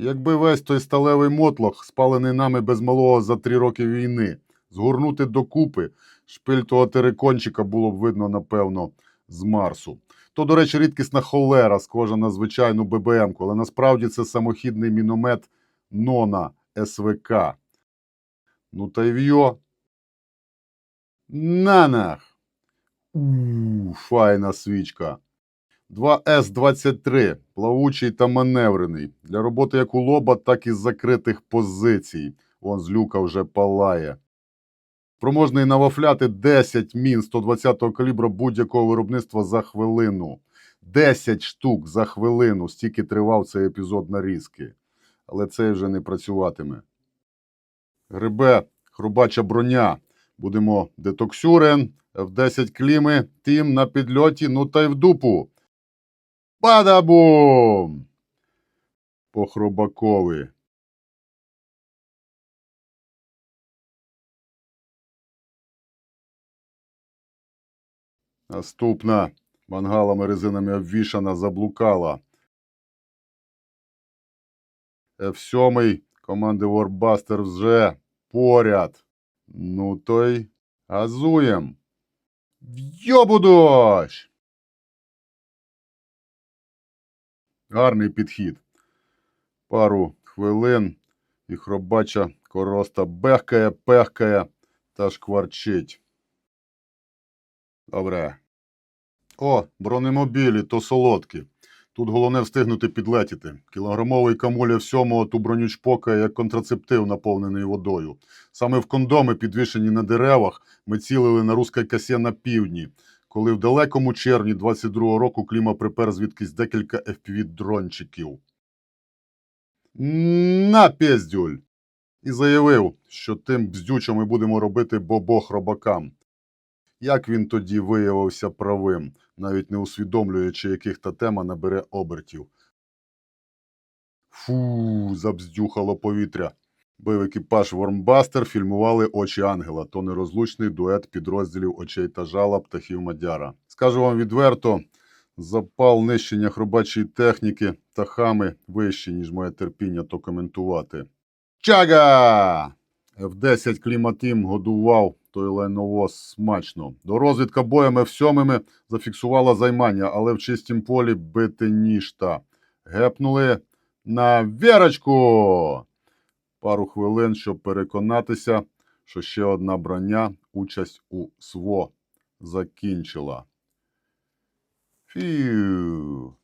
Якби весь той сталевий мотлох, спалений нами без малого за три роки війни, згорнути докупи, шпиль того терикончика було б видно, напевно, з Марсу. То, до речі, рідкісна холера, схожа на звичайну ББМ-ку, але насправді це самохідний міномет Нона СВК. Ну та й вйо. Нанах. Ууу, файна свічка. 2С-23, плавучий та маневрений. Для роботи як у лоба, так і з закритих позицій. Вон з люка вже палає. Проможний навафляти 10 мін 120-го калібра будь-якого виробництва за хвилину. 10 штук за хвилину, стільки тривав цей епізод нарізки. Але цей вже не працюватиме. Грибе, хрубача броня. Будемо детоксюрен, F10 кліми, тім на підльоті, ну та й в дупу. Бадабум! По хробакові. Наступна. Мангалами резинами обвішана заблукала. F7 команди Warbuster вже поряд. Ну то й газуєм. Вйобу Гарний підхід. Пару хвилин і хробача короста бехкає, пехкає та шкварчить. Добре. О, бронемобілі, то солодкі. Тут головне встигнути підлетіти. Кілограмовий камуля всьому ту броню чпокає, як контрацептив, наповнений водою. Саме в кондоми, підвішені на деревах, ми цілили на руській касі на півдні, коли в далекому червні 22-го року Кліма припер звідкись декілька FPV-дрончиків. На, пєздюль! І заявив, що тим бздючо ми будемо робити бобо хробакам. Як він тоді виявився правим, навіть не усвідомлюючи, яких та тема набере обертів. Фу, забздюхало повітря. Бив екіпаж Вормбастер фільмували очі ангела, то нерозлучний дует підрозділів очей та жала птахів Мадяра. Скажу вам відверто, запал нищення хробачої техніки птахами вищий, ніж моє терпіння то коментувати. Чага! F-10 кліматим годував той леновоз смачно. До розвідка боями F-7 зафіксувала займання, але в чистім полі бити ніжта. Гепнули на вірочку! Пару хвилин, щоб переконатися, що ще одна броня участь у СВО закінчила. Фью.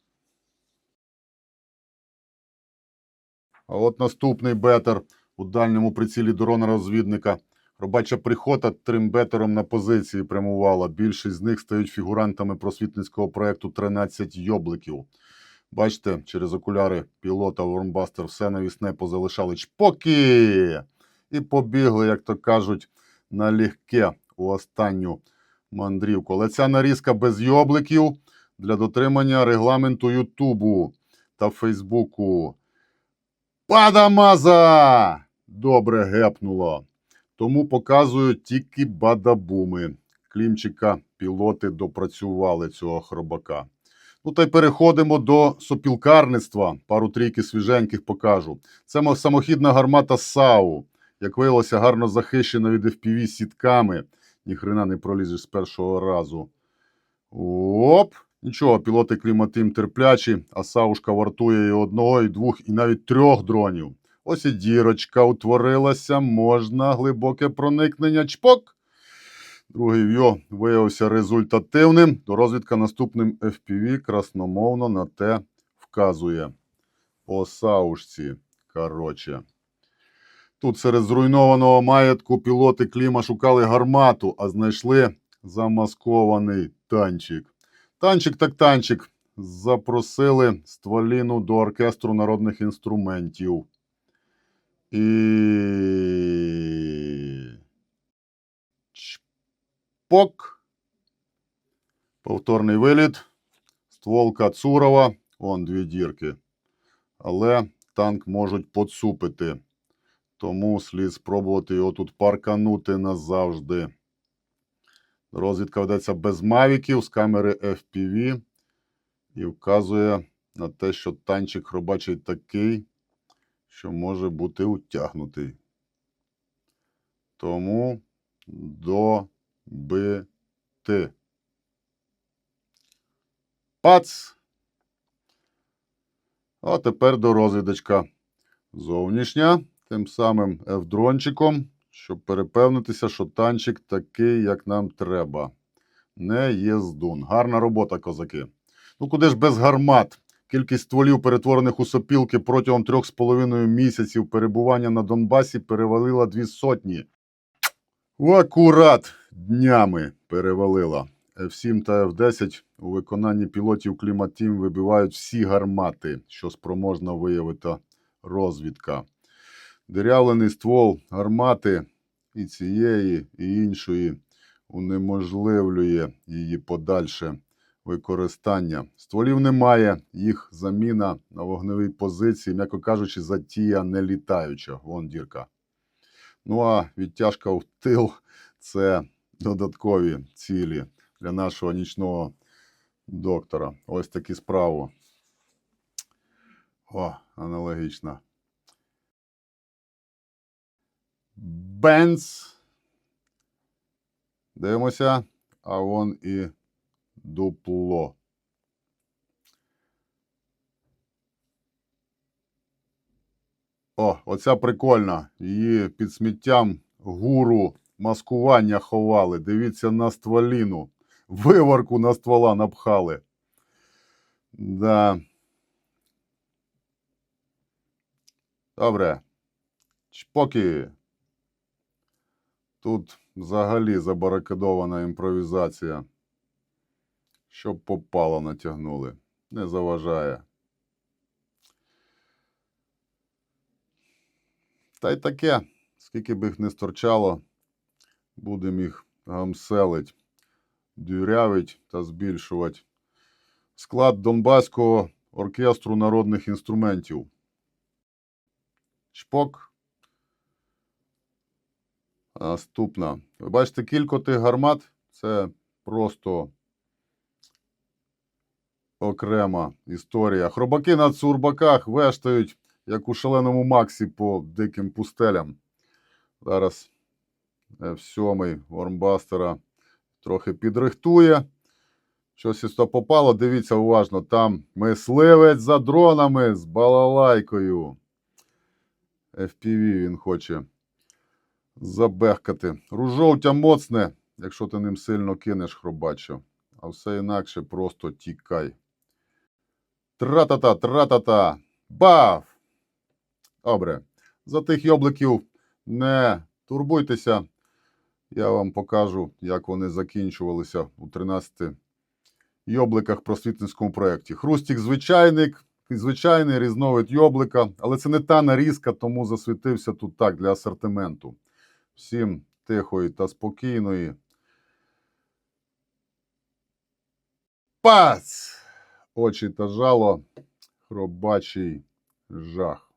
А от наступний бетер у дальньому прицілі дрона-розвідника. Робача прихота тримбетером на позиції прямувала. Більшість з них стають фігурантами просвітницького проєкту «13 йобликів. Бачите, через окуляри пілота Вормбастер все навісне позалишали чпоки і побігли, як то кажуть, налегке у останню мандрівку. Але ця нарізка без йобликів для дотримання регламенту Ютубу та Фейсбуку. Падамаза! Добре гепнуло. Тому показую тільки бадабуми. Клімчика пілоти допрацювали цього хробака. Ну та й переходимо до сопілкарництва. Пару трійки свіженьких покажу. Це самохідна гармата САУ. Як виявилося, гарно захищена від FPV сітками. Ніхрена не пролізеш з першого разу. Оп! Нічого, пілоти кліматим терплячі, а Саушка вартує і одного, і двох, і навіть трьох дронів. Ось і дірочка утворилася, можна глибоке проникнення. Чпок! Другий вйо виявився результативним. До розвідка наступним FPV красномовно на те вказує. По Саушці. Короче. Тут серед зруйнованого маєтку пілоти Кліма шукали гармату, а знайшли замаскований танчик. Танчик так танчик. Запросили стволіну до оркестру народних інструментів. І. Чпок. Повторний виліт. Стволка Цурова. Вон дві дірки. Але танк можуть поцупити. Тому слід спробувати його тут парканути назавжди. Розвідка ведеться без мавіків з камери FPV і вказує на те, що танчик хробачий такий, що може бути утягнутий. Тому добити. Пац! А тепер до розвідочка. Зовнішня, тим самим F-дрончиком, щоб перепевнитися, що танчик такий, як нам треба. Не єздун. Гарна робота, козаки. Ну куди ж без гармат? Кількість стволів, перетворених у сопілки протягом трьох з половиною місяців перебування на Донбасі перевалила дві сотні. Акурат днями перевалила. F7 та F10 у виконанні пілотів Кліматім вибивають всі гармати, що спроможна виявити розвідка. Дерявлений ствол гармати і цієї, і іншої унеможливлює її подальше використання. Стволів немає, їх заміна на вогневій позиції, м'яко кажучи, затія не літаюча. Вон дірка. Ну а відтяжка в тил це додаткові цілі для нашого нічного доктора. Ось такі справи. О, аналогічно. Бенц. Дивимося, а вон і дупло. О, оця прикольна. Її під сміттям гуру маскування ховали. Дивіться на стволіну. Виварку на ствола напхали. Да. Добре. Чпоки. Тут взагалі забаракадована імпровізація. Щоб попало натягнули. Не заважає. Та й таке, скільки б їх не сторчало, будемо їх гамселить, дюрявить та збільшувати. Склад Донбаського оркестру народних інструментів. Чпок. Наступна. Ви бачите, кілька тих гармат це просто окрема історія. Хробаки на цурбаках вештають, як у шаленому Максі по диким пустелям. Зараз F7 Вормбастера трохи підрихтує. Щось із то попало, дивіться уважно, там мисливець за дронами з балалайкою. FPV він хоче забехкати. Ружовтя моцне, якщо ти ним сильно кинеш хробачо. А все інакше просто тікай. Тра-та-та, тра-та-та. Баф! Добре. За тих йобликів не турбуйтеся. Я вам покажу, як вони закінчувалися у 13 йобликах просвітницькому проєкті. Хрустік звичайний, звичайний різновид йоблика, але це не та нарізка, тому засвітився тут так для асортименту. Всім тихої та спокійної. Пац! Очі та жало, хробачий жах.